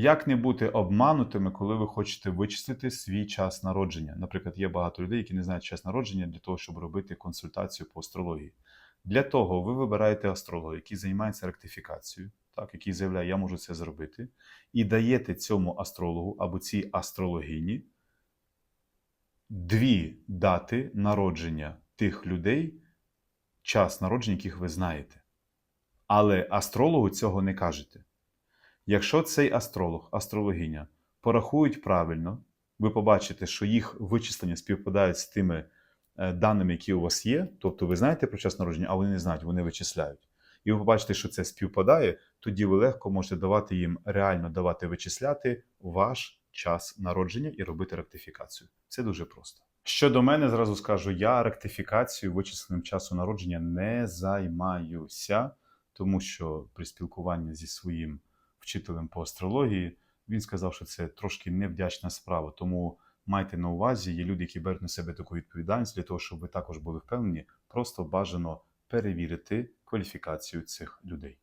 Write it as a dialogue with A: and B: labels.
A: Як не бути обманутими, коли ви хочете вичислити свій час народження? Наприклад, є багато людей, які не знають час народження для того, щоб робити консультацію по астрології. Для того ви вибираєте астролога, який займається ректифікацією, так, який заявляє, я можу це зробити, і даєте цьому астрологу або цій астрологині дві дати народження тих людей, час народження, яких ви знаєте. Але астрологу цього не кажете. Якщо цей астролог, астрологиня порахують правильно, ви побачите, що їх вичислення співпадають з тими е, даними, які у вас є. Тобто ви знаєте про час народження, а вони не знають, вони вичисляють. І ви побачите, що це співпадає, тоді ви легко можете давати їм реально давати вичисляти ваш час народження і робити ректифікацію. Це дуже просто. Щодо мене, зразу скажу, я ректифікацією вичисленим часу народження не займаюся, тому що при спілкуванні зі своїм вчителем по астрології він сказав, що це трошки невдячна справа. Тому майте на увазі, є люди, які беруть на себе таку відповідальність для того, щоб ви також були впевнені, просто бажано перевірити кваліфікацію цих людей.